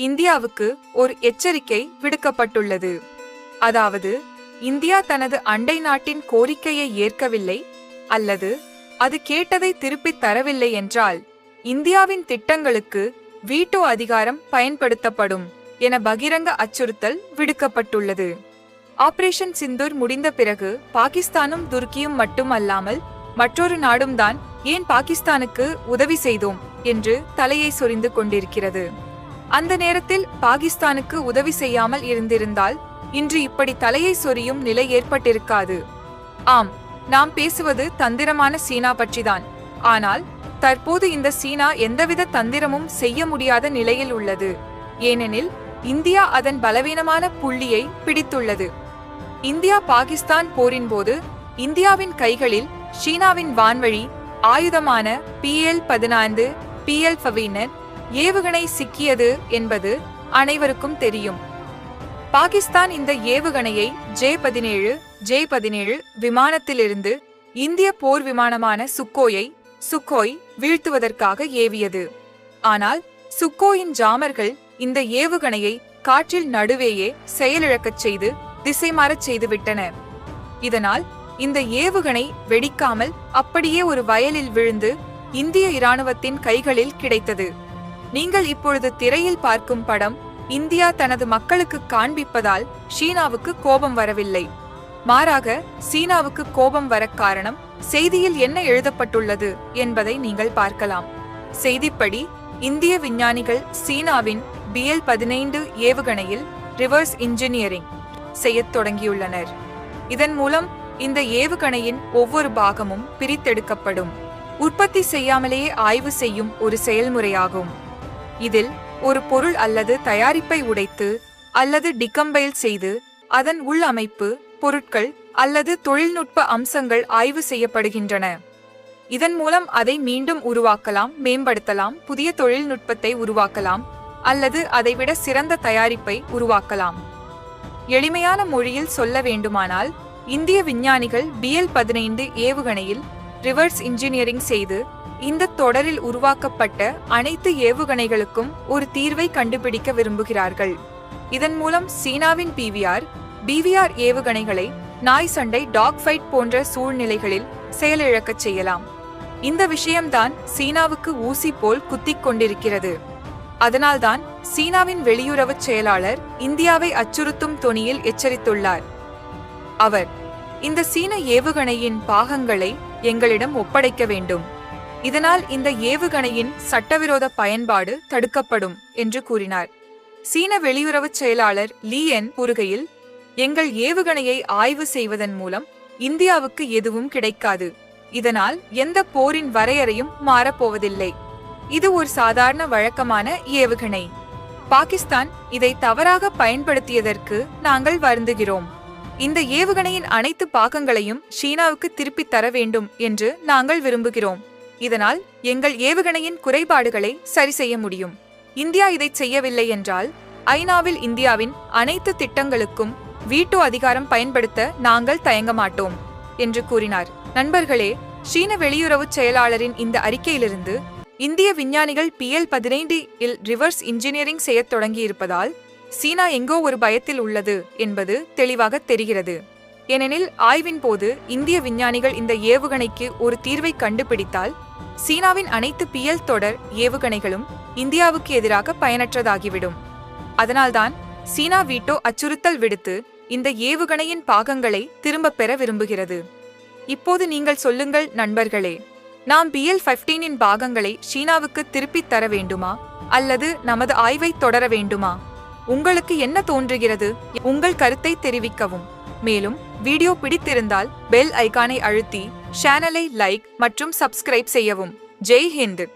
இந்தியாவுக்கு ஒரு எச்சரிக்கை விடுக்கப்பட்டுள்ளது. அதாவது இந்தியா தனது அண்டை நாட்டின் கோரிக்கையை ஏற்கவில்லை அல்லது அது கேட்டதை திருப்பித் தரவில்லை என்றால் இந்தியாவின் திட்டங்களுக்கு வீட்டோ அதிகாரம் பயன்படுத்தப்படும் என பகிரங்க அச்சுறுத்தல் விடுக்கப்பட்டுள்ளது. ஆபரேஷன் சிந்தூர் முடிந்த பிறகு பாகிஸ்தானும் துருக்கியும் மட்டுமல்லாமல் மற்றொரு நாடும் தான் ஏன் பாகிஸ்தானுக்கு உதவி செய்தோம் என்று தலையை சொரிந்து கொண்டிருக்கிறது. அந்த நேரத்தில் பாகிஸ்தானுக்கு உதவி செய்யாமல் இருந்திருந்தால் இன்று இப்படி தலையை சொரியும் நிலை ஏற்பட்டிருக்காது. ஆம் நாம் பேசுவது தந்திரமான சீனா பற்றிதான். ஆனால் தற்போது இந்த சீனா எந்தவித தந்திரமும் செய்ய முடியாத நிலையில் உள்ளது. ஏனெனில் இந்தியா அதன் பலவீனமான புள்ளியை பிடித்துள்ளது. இந்தியா பாகிஸ்தான் போரின் போது இந்தியாவின் கைகளில் சீனாவின் வான்வழி ஆயுதமான பிஎல் பதினான்கு பிஎல் ஃபவீனர் ஏவுகணை சிக்கியது என்பது அனைவருக்கும் தெரியும். பாகிஸ்தான் இந்த ஏவுகணையை ஜே பதினேழு ஜே பதினேழு விமானத்திலிருந்து இந்திய போர் விமானமான சுக்கோயை சுக்கோய் வீழ்த்துவதற்காக ஏவியது. ஆனால் சுக்கோயின் ஜாமர்கள் இந்த ஏவுகணையை காற்றில் நடுவேயே செயலிழக்கச் செய்து திசை மாறச் செய்துவிட்டன. இதனால் இந்த ஏவுகணை வெடிக்காமல் அப்படியே ஒரு வயலில் விழுந்து இந்திய இராணுவத்தின் கைகளில் கிடைத்தது. நீங்கள் இப்பொழுது திரையில் பார்க்கும் படம் இந்தியா தனது மக்களுக்கு காண்பிப்பதால் சீனாவுக்கு கோபம் வரவில்லை. மாறாக சீனாவுக்கு கோபம் வர காரணம் செய்தியில் என்ன எழுதப்பட்டுள்ளது என்பதை நீங்கள் பார்க்கலாம். செய்திப்படி இந்திய விஞ்ஞானிகள் சீனாவின் பிஎல் பதினைந்து ஏவுகணையில் ரிவர்ஸ் இன்ஜினியரிங் செய்யத் தொடங்கியுள்ளனர். இதன் மூலம் இந்த ஏவுகணையின் ஒவ்வொரு பாகமும் பிரித்தெடுக்கப்படும். உற்பத்தி செய்யாமலேயே ஆய்வு செய்யும் ஒரு செயல்முறையாகும். இதில் ஒரு பொருள் அல்லது தயாரிப்பை உடைத்து அல்லது டிகம்பைல் செய்து அதன் உள் அமைப்பு பொருட்கள் அல்லது தொழில்நுட்ப அம்சங்கள் ஆய்வு செய்யப்படுகின்றன. இதன் மூலம் அதை மீண்டும் உருவாக்கலாம் மேம்படுத்தலாம் புதிய தொழில்நுட்பத்தை உருவாக்கலாம் அல்லது அதைவிட சிறந்த தயாரிப்பை உருவாக்கலாம். எளிமையான மொழியில் சொல்ல வேண்டுமானால் இந்திய விஞ்ஞானிகள் பிஎல் பதினைந்து ஏவுகணையில் ரிவர்ஸ் இன்ஜினியரிங் செய்து இந்த தொடரில் உருவாக்கப்பட்ட அனைத்து ஏவுகணைகளுக்கும் ஒரு தீர்வை கண்டுபிடிக்க விரும்புகிறார்கள். இதன் மூலம் சீனாவின் பிவிஆர் பிவிஆர் ஏவுகணைகளை நாய் சண்டை டாக் ஃபைட் போன்ற சூழ்நிலைகளில் செயலிழக்கச் செய்யலாம். இந்த விஷயம்தான் சீனாவுக்கு ஊசி போல் குத்திக் கொண்டிருக்கிறது. அதனால்தான் சீனாவின் வெளியுறவுச் செயலாளர் இந்தியாவை அச்சுறுத்தும் தொனியில் எச்சரித்துள்ளார். அவர் இந்த சீன ஏவுகணையின் பாகங்களை எங்களிடம் ஒப்படைக்க வேண்டும். இதனால் இந்த ஏவுகணையின் சட்டவிரோத பயன்பாடு தடுக்கப்படும் என்று கூறினார். சீன வெளியுறவுச் செயலாளர் லீயன் கூறுகையில் எங்கள் ஏவுகணையை ஆய்வு செய்வதன் மூலம் இந்தியாவுக்கு எதுவும் கிடைக்காது. இதனால் எந்த போரின் வரையறையும் மாறப்போவதில்லை. இது ஒரு சாதாரண வழக்கமான ஏவுகணை. பாகிஸ்தான் இதை தவறாக பயன்படுத்தியதற்கு நாங்கள் வருந்துகிறோம். இந்த ஏவுகணையின் அனைத்து பாகங்களையும் சீனாவுக்கு திருப்பித் தர வேண்டும் என்று நாங்கள் விரும்புகிறோம். இதனால் எங்கள் ஏவுகணையின் குறைபாடுகளை சரி செய்ய முடியும். இந்தியா இதை செய்யவில்லை என்றால் ஐநாவில் இந்தியாவின் அனைத்து திட்டங்களுக்கும் வீட்டோ அதிகாரம் பயன்படுத்த நாங்கள் தயங்க மாட்டோம் என்று கூறினார். நண்பர்களே சீன வெளியுறவுச் செயலாளரின் இந்த அறிக்கையிலிருந்து இந்திய விஞ்ஞானிகள் பி எல் பதினைந்து இல் ரிவர்ஸ் இன்ஜினியரிங் செய்யத் தொடங்கியிருப்பதால் சீனா எங்கோ ஒரு பயத்தில் உள்ளது என்பது தெளிவாக தெரிகிறது. ஏனெனில் ஆய்வின் போது இந்திய விஞ்ஞானிகள் இந்த ஏவுகணைக்கு ஒரு தீர்வை கண்டுபிடித்தால் சீனாவின் அனைத்து பிஎல் தொடர் ஏவுகணைகளும் இந்தியாவுக்கு எதிராக பயனற்றதாகிவிடும். அதனால்தான் சீனா வீட்டோ அச்சுறுத்தல் விடுத்து இந்த ஏவுகணையின் பாகங்களை திரும்பப் பெற விரும்புகிறது. இப்போது நீங்கள் சொல்லுங்கள் நண்பர்களே நாம் பிஎல் இன் பாகங்களை சீனாவுக்கு திருப்பித் தர வேண்டுமா? அல்லது நமது ஆய்வை தொடர வேண்டுமா? உங்களுக்கு என்ன தோன்றுகிறது? உங்கள் கருத்தை தெரிவிக்கவும். மேலும் வீடியோ பிடித்திருந்தால் பெல் ஐகானை அழுத்தி சேனலை லைக் மற்றும் சப்ஸ்கிரைப் செய்யவும். ஜெய் ஹிந்த்!